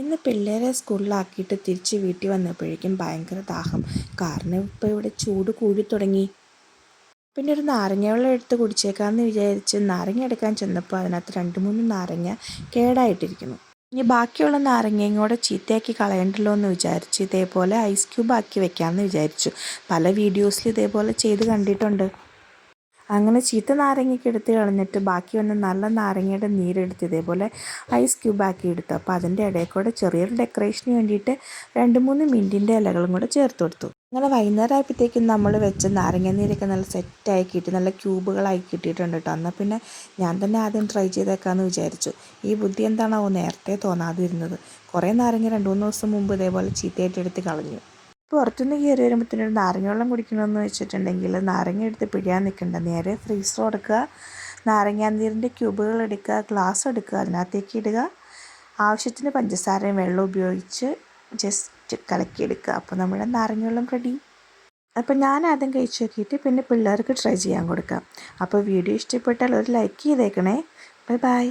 ഇന്ന് പിള്ളേരെ സ്കൂളിലാക്കിയിട്ട് തിരിച്ച് വീട്ടിൽ വന്നപ്പോഴേക്കും ഭയങ്കര ദാഹം. കാരണം ഇപ്പോൾ ഇവിടെ ചൂട് കൂടി തുടങ്ങി. പിന്നെ ഒരു നാരങ്ങ വെള്ളം എടുത്ത് കുടിച്ചേക്കാമെന്ന് വിചാരിച്ച് നാരങ്ങ എടുക്കാൻ ചെന്നപ്പോൾ അതിനകത്ത് രണ്ട് മൂന്ന് നാരങ്ങ കേടായിട്ടിരിക്കുന്നു. ഇനി ബാക്കിയുള്ള നാരങ്ങയും കൂടെ ചീത്തയാക്കി കളയണ്ടല്ലോ എന്ന് വിചാരിച്ച് ഇതേപോലെ ഐസ് ക്യൂബ് ആക്കി വെക്കാമെന്ന് വിചാരിച്ചു. പല വീഡിയോസിൽ ഇതേപോലെ ചെയ്ത് കണ്ടിട്ടുണ്ട്. അങ്ങനെ ചീത്ത നാരങ്ങയ്ക്ക് എടുത്ത് കളഞ്ഞിട്ട് ബാക്കി വന്ന നല്ല നാരങ്ങയുടെ നീരെടുത്ത് ഇതേപോലെ ഐസ് ക്യൂബാക്കി എടുത്തു. അപ്പോൾ അതിന്റെ ഇടയിൽ കൂടെ ചെറിയൊരു ഡെക്കറേഷന് വേണ്ടിയിട്ട് രണ്ട് മൂന്ന് മിന്റിന്റെ ഇലകളും കൂടെ ചേർത്ത് കൊടുത്തു. അങ്ങനെ വൈകുന്നേരം ആയപ്പോഴത്തേക്കും നമ്മൾ വെച്ച നാരങ്ങ നീരൊക്കെ നല്ല സെറ്റായി കിട്ടി. നല്ല ക്യൂബുകളായി കിട്ടിയിട്ടുണ്ട് കേട്ടോ എന്നാൽ പിന്നെ ഞാൻ തന്നെ ആദ്യം ട്രൈ ചെയ്തേക്കാമെന്ന് വിചാരിച്ചു. ഈ ബുദ്ധി എന്താണോ നേരത്തെ തോന്നാതിരുന്നത്. കുറേ നാരങ്ങ രണ്ട് മൂന്ന് ദിവസം മുമ്പ് ഇതേപോലെ ചീത്തയായിട്ട് എടുത്ത് കളഞ്ഞു. പുറത്തുനിന്ന് കയറി വരുമ്പോഴത്തേനും നാരങ്ങ വെള്ളം കുടിക്കണമെന്ന് വെച്ചിട്ടുണ്ടെങ്കിൽ നാരങ്ങ എടുത്ത് പിഴിയാൻ നിൽക്കേണ്ട. നേരെ ഫ്രീസർ കൊടുക്കുക. നാരങ്ങാനീരിന്റെ ക്യൂബുകൾ എടുക്കുക. ഗ്ലാസ് എടുക്കുക. അതിനകത്തേക്ക് ഇടുക. ആവശ്യത്തിന് പഞ്ചസാരയും വെള്ളം ഉപയോഗിച്ച് ജസ്റ്റ് കലക്കിയെടുക്കുക. അപ്പോൾ നമ്മുടെ നാരങ്ങ വെള്ളം റെഡി അപ്പോൾ ഞാൻ ആദ്യം കഴിച്ചു നോക്കിയിട്ട് പിന്നെ പിള്ളേർക്ക് ട്രൈ ചെയ്യാൻ കൊടുക്കാം. അപ്പോൾ വീഡിയോ ഇഷ്ടപ്പെട്ടാൽ ഒരു ലൈക്ക് ചെയ്തേക്കണേ. Bye bye